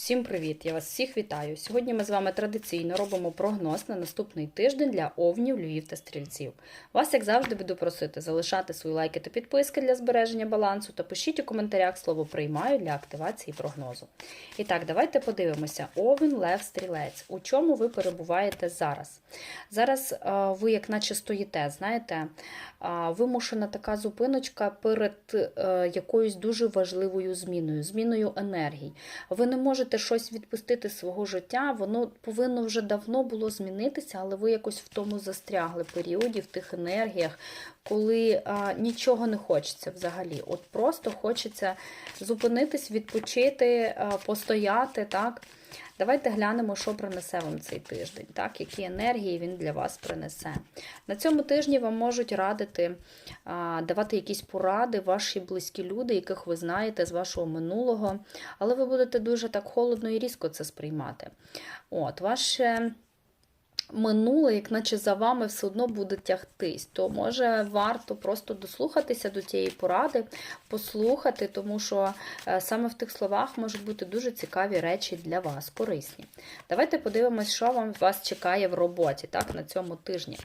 Всім привіт! Я вас всіх вітаю. Сьогодні ми з вами традиційно робимо прогноз на наступний тиждень для овнів, львів та стрільців. Вас, як завжди, буду просити залишати свої лайки та підписки для збереження балансу та пишіть у коментарях слово приймаю для активації прогнозу. І так, давайте подивимося: Овен, Лев, Стрілець. У чому ви перебуваєте зараз? Зараз ви, як наче стоїте, знаєте, вимушена така зупиночка перед е, якоюсь дуже важливою зміною, зміною енергії. Ви не можете щось відпустити з свого життя, воно повинно вже давно було змінитися, але ви якось в тому застрягли періоді, в тих енергіях, коли а, нічого не хочеться взагалі. От просто хочеться зупинитись, відпочити, а, постояти. так? Давайте глянемо, що принесе вам цей тиждень, так? які енергії він для вас принесе. На цьому тижні вам можуть радити, давати якісь поради ваші близькі люди, яких ви знаєте з вашого минулого, але ви будете дуже так холодно і різко це сприймати. От, ваше минуле, як наче за вами все одно буде тягтись, то може варто просто дослухатися до цієї поради, послухати, тому що е, саме в тих словах можуть бути дуже цікаві речі для вас, корисні. Давайте подивимось, що вам вас чекає в роботі так, на цьому тижні.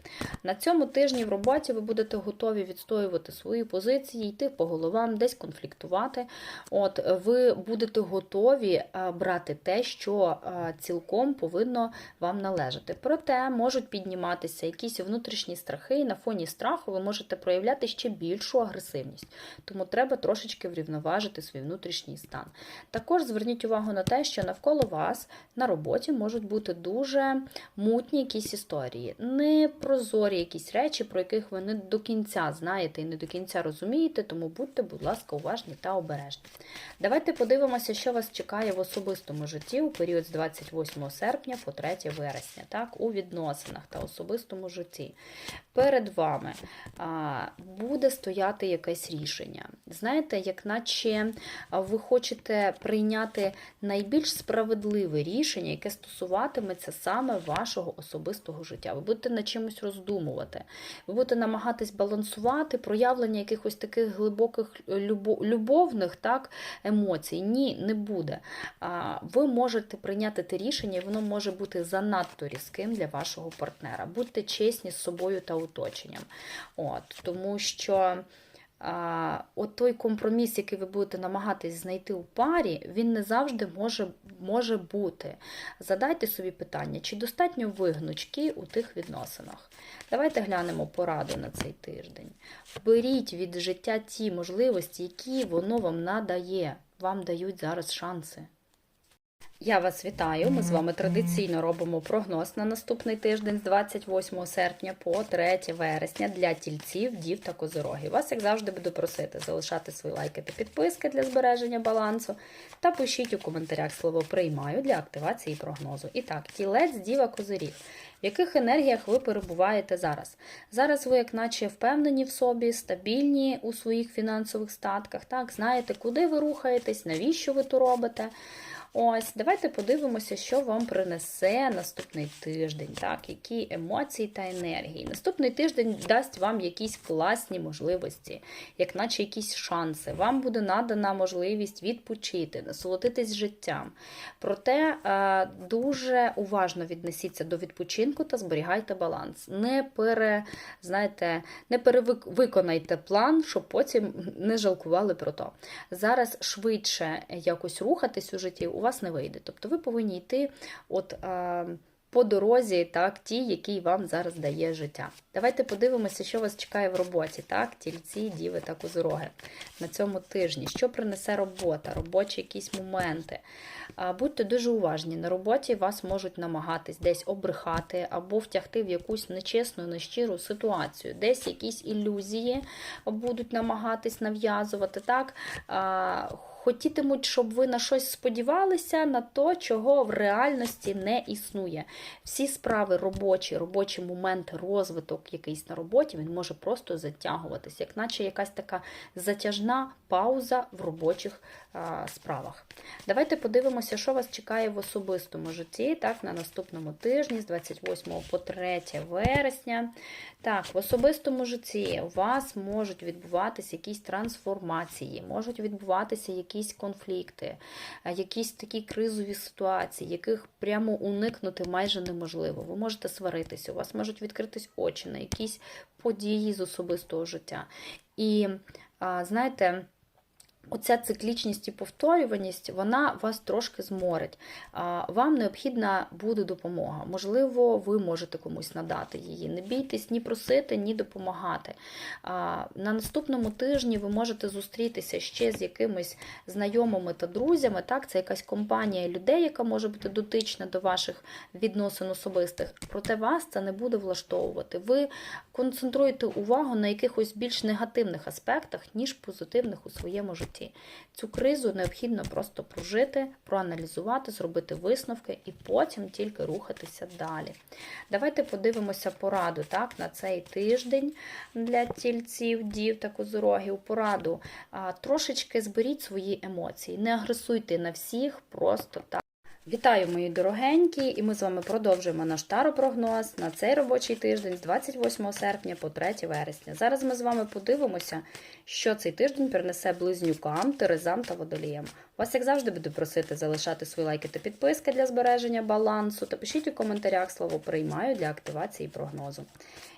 На цьому тижні в роботі ви будете готові відстоювати свої позиції, йти по головам, десь конфліктувати. От Ви будете готові е, брати те, що е, цілком повинно вам належати. Проте можуть підніматися якісь внутрішні страхи, і на фоні страху ви можете проявляти ще більшу агресивність. Тому треба трошечки врівноважити свій внутрішній стан. Також зверніть увагу на те, що навколо вас на роботі можуть бути дуже мутні якісь історії, непрозорі якісь речі, про яких ви не до кінця знаєте і не до кінця розумієте, тому будьте, будь ласка, уважні та обережні. Давайте подивимося, що вас чекає в особистому житті у період з 28 серпня по 3 вересня, так, у відносинах та особистому житті. Перед вами буде стояти якесь рішення. Знаєте, як наче ви хочете прийняти найбільш справедливе рішення, яке стосуватиметься саме вашого особистого життя. Ви будете над чимось роздумувати, ви будете намагатись балансувати проявлення якихось таких глибоких любовних так, емоцій. Ні, не буде. Ви можете прийняти те рішення, і воно може бути занадто різким для вашого партнера. Будьте чесні з собою та оточенням. От, Тому що а, от той компроміс, який ви будете намагатись знайти у парі, він не завжди може, може бути. Задайте собі питання, чи достатньо ви гнучки у тих відносинах. Давайте глянемо пораду на цей тиждень. Беріть від життя ті можливості, які воно вам надає. Вам дають зараз шанси. Я вас вітаю. Ми з вами традиційно робимо прогноз на наступний тиждень з 28 серпня по 3 вересня для тільців, дів та козирогів. Вас, як завжди, буду просити залишати свої лайки та підписки для збереження балансу. Та пишіть у коментарях слово приймаю для активації прогнозу. І так, тілець, діва, козиріг. В яких енергіях ви перебуваєте зараз? Зараз ви, як наче, впевнені в собі, стабільні у своїх фінансових статках, так, знаєте, куди ви рухаєтесь, навіщо ви то робите. Ось, давайте подивимося, що вам принесе наступний тиждень, так, які емоції та енергії. Наступний тиждень дасть вам якісь класні можливості, як наче якісь шанси. Вам буде надана можливість відпочити, насолодитись життям. Проте е, дуже уважно віднесіться до відпочинку та зберігайте баланс. Не пере, знаєте, не перевиконайте план, щоб потім не жалкували про то. Зараз швидше якось рухатись у житті вас не вийде. Тобто ви повинні йти от, а, по дорозі, так, ті, які вам зараз дає життя. Давайте подивимося, що вас чекає в роботі, так, тільці, діви та козороги на цьому тижні. Що принесе робота, робочі якісь моменти. Будьте дуже уважні. На роботі вас можуть намагатись десь обрехати або втягти в якусь нечесну, нещиру ситуацію, десь якісь ілюзії будуть намагатись нав'язувати. так, хотітимуть, щоб ви на щось сподівалися, на то, чого в реальності не існує. Всі справи робочі, робочий момент, розвиток якийсь на роботі, він може просто затягуватись, як наче якась така затяжна пауза в робочих а, справах. Давайте подивимося, що вас чекає в особистому житті, так, на наступному тижні, з 28 по 3 вересня. Так, в особистому житті у вас можуть відбуватися якісь трансформації, можуть відбуватися якісь якісь конфлікти, е, якісь такі кризові ситуації, яких прямо уникнути майже неможливо. Ви можете сваритися, у вас можуть відкритись очі на якісь події з особистого життя. І знаєте. Оця циклічність і повторюваність, вона вас трошки зморить. Вам необхідна буде допомога. Можливо, ви можете комусь надати її. Не бійтесь ні просити, ні допомагати. На наступному тижні ви можете зустрітися ще з якимись знайомими та друзями. Так, Це якась компанія людей, яка може бути дотична до ваших відносин особистих. Проте вас це не буде влаштовувати. Ви концентруєте увагу на якихось більш негативних аспектах, ніж позитивних у своєму житті. Цю кризу необхідно просто прожити, проаналізувати, зробити висновки і потім тільки рухатися далі. Давайте подивимося пораду так, на цей тиждень для тільців, дів та козорогів. Пораду. Трошечки зберіть свої емоції, не агресуйте на всіх, просто так. Вітаю, мої дорогенькі, і ми з вами продовжуємо наш таропрогноз на цей робочий тиждень з 28 серпня по 3 вересня. Зараз ми з вами подивимося, що цей тиждень принесе близнюкам, терезам та водоліям. Вас, як завжди, буду просити залишати свої лайки та підписки для збереження балансу та пишіть у коментарях слово приймаю для активації прогнозу.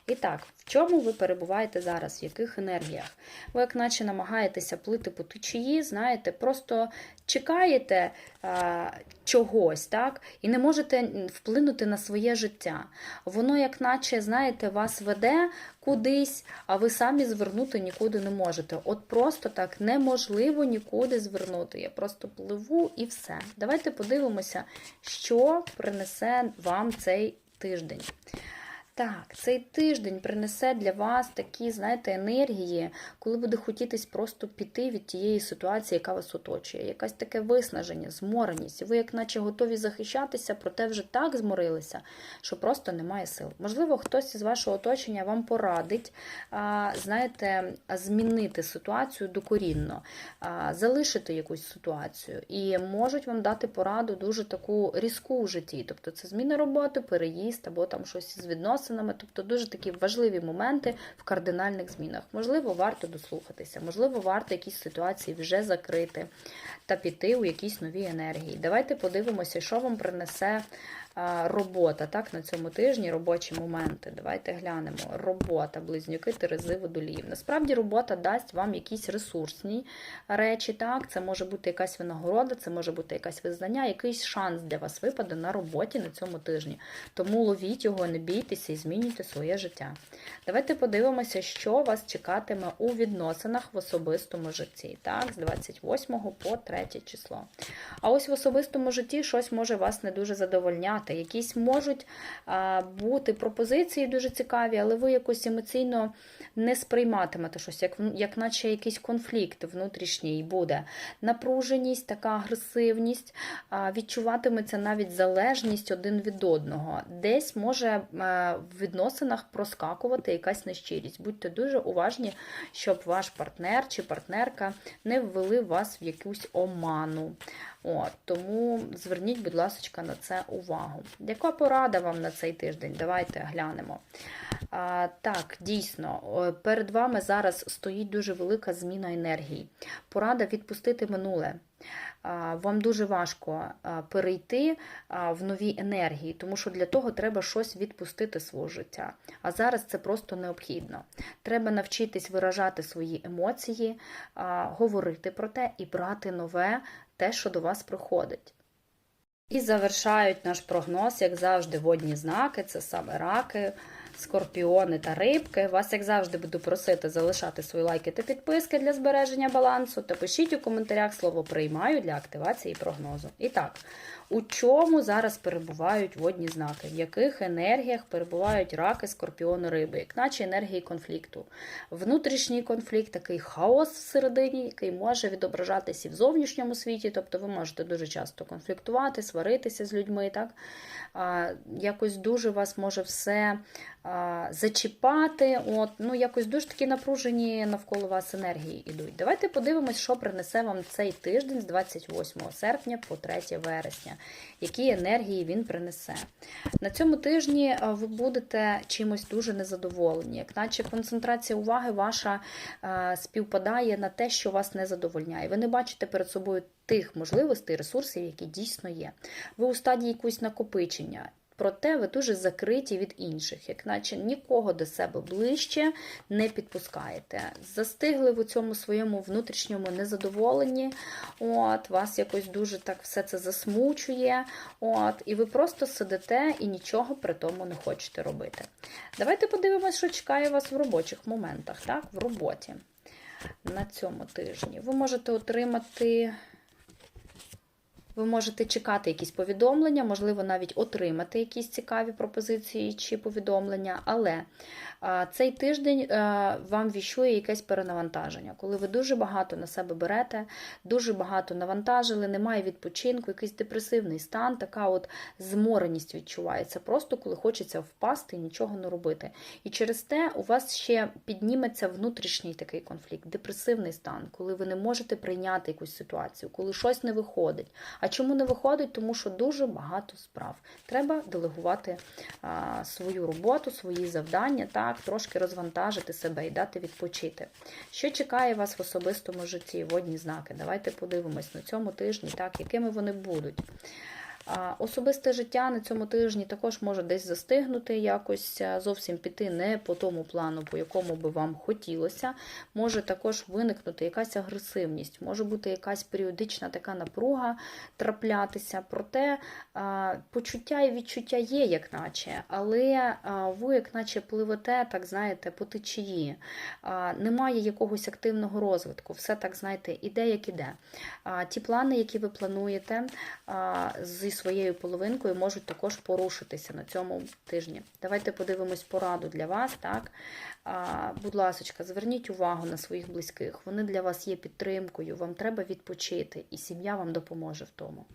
І так, в чому ви перебуваєте зараз, в яких енергіях? Ви, як наче намагаєтеся плити по течії, знаєте, просто чекаєте а, чогось, так, і не можете вплинути на своє життя. Воно, як наче, знаєте, вас веде кудись, а ви самі звернути нікуди не можете. От просто так неможливо нікуди звернути. Я просто пливу і все. Давайте подивимося, що принесе вам цей тиждень. Так, цей тиждень принесе для вас такі, знаєте, енергії, коли буде хотітись просто піти від тієї ситуації, яка вас оточує. Якась таке виснаження, змореність. Ви, як наче, готові захищатися, проте вже так зморилися, що просто немає сил. Можливо, хтось із вашого оточення вам порадить, знаєте, змінити ситуацію докорінно, залишити якусь ситуацію. І можуть вам дати пораду дуже таку різку в житті. Тобто це зміна роботи, переїзд або там щось з відносин відносинами, тобто дуже такі важливі моменти в кардинальних змінах. Можливо, варто дослухатися, можливо, варто якісь ситуації вже закрити та піти у якісь нові енергії. Давайте подивимося, що вам принесе робота так, на цьому тижні, робочі моменти. Давайте глянемо. Робота, близнюки, терези, водоліїв. Насправді, робота дасть вам якісь ресурсні речі. так, Це може бути якась винагорода, це може бути якась визнання, якийсь шанс для вас випаде на роботі на цьому тижні. Тому ловіть його, не бійтеся і змінюйте своє життя. Давайте подивимося, що вас чекатиме у відносинах в особистому житті. Так, з 28 по 3 число. А ось в особистому житті щось може вас не дуже задовольняти приймати. Якісь можуть бути пропозиції дуже цікаві, але ви якось емоційно не сприйматимете щось, як як наче якийсь конфлікт внутрішній буде. Напруженість, така агресивність, відчуватиметься навіть залежність один від одного. Десь може в відносинах проскакувати якась нещирість. Будьте дуже уважні, щоб ваш партнер чи партнерка не ввели вас в якусь оману. От, Тому зверніть, будь ласка, на це увагу. Яка порада вам на цей тиждень? Давайте глянемо. А, Так, дійсно, перед вами зараз стоїть дуже велика зміна енергії. Порада відпустити минуле. Вам дуже важко перейти в нові енергії, тому що для того треба щось відпустити свого життя. А зараз це просто необхідно. Треба навчитись виражати свої емоції, говорити про те і брати нове те, що до вас проходить. І завершають наш прогноз, як завжди, водні знаки, це саме раки, скорпіони та рибки. Вас, як завжди, буду просити залишати свої лайки та підписки для збереження балансу. Та пишіть у коментарях слово приймаю для активації прогнозу. І так, у чому зараз перебувають водні знаки, в яких енергіях перебувають раки, скорпіони, риби, як наче енергії конфлікту. Внутрішній конфлікт, такий хаос всередині, який може відображатися і в зовнішньому світі, тобто ви можете дуже часто конфліктувати, сваритися з людьми. так? Якось дуже вас може все зачіпати. От, ну, якось дуже такі напружені навколо вас енергії йдуть. Давайте подивимось, що принесе вам цей тиждень з 28 серпня по 3 вересня, які енергії він принесе. На цьому тижні ви будете чимось дуже незадоволені, як наче концентрація уваги ваша співпадає на те, що вас не задовольняє. Ви не бачите перед собою тих можливостей, ресурсів, які дійсно є. Ви у стадії якогось накопичення. Проте ви дуже закриті від інших, як наче нікого до себе ближче не підпускаєте. Застигли в цьому своєму внутрішньому незадоволенні, от, вас якось дуже так все це засмучує, от, і ви просто сидите і нічого при тому не хочете робити. Давайте подивимося, що чекає вас в робочих моментах, так, в роботі на цьому тижні. Ви можете отримати. Ви можете чекати якісь повідомлення, можливо, навіть отримати якісь цікаві пропозиції чи повідомлення, але цей тиждень а, вам віщує якесь перенавантаження, коли ви дуже багато на себе берете, дуже багато навантажили, немає відпочинку, якийсь депресивний стан, така от змореність відчувається, просто коли хочеться впасти і нічого не робити. І через те у вас ще підніметься внутрішній такий конфлікт, депресивний стан, коли ви не можете прийняти якусь ситуацію, коли щось не виходить. А чому не виходить? Тому що дуже багато справ. Треба делегувати а, свою роботу, свої завдання, так, трошки розвантажити себе і дати відпочити. Що чекає вас в особистому житті? Водні знаки. Давайте подивимось на цьому тижні, так, якими вони будуть. Особисте життя на цьому тижні також може десь застигнути, якось зовсім піти не по тому плану, по якому би вам хотілося. Може також виникнути якась агресивність, може бути якась періодична така напруга траплятися. Проте почуття і відчуття є, як наче, але ви, як наче, пливете, так знаєте, по течії. Немає якогось активного розвитку, все так, знаєте, іде, як іде. Ті плани, які ви плануєте зі своєю половинкою, можуть також порушитися на цьому тижні. Давайте подивимось пораду для вас. так. А, Будь ласка, зверніть увагу на своїх близьких. Вони для вас є підтримкою, вам треба відпочити, і сім'я вам допоможе в тому.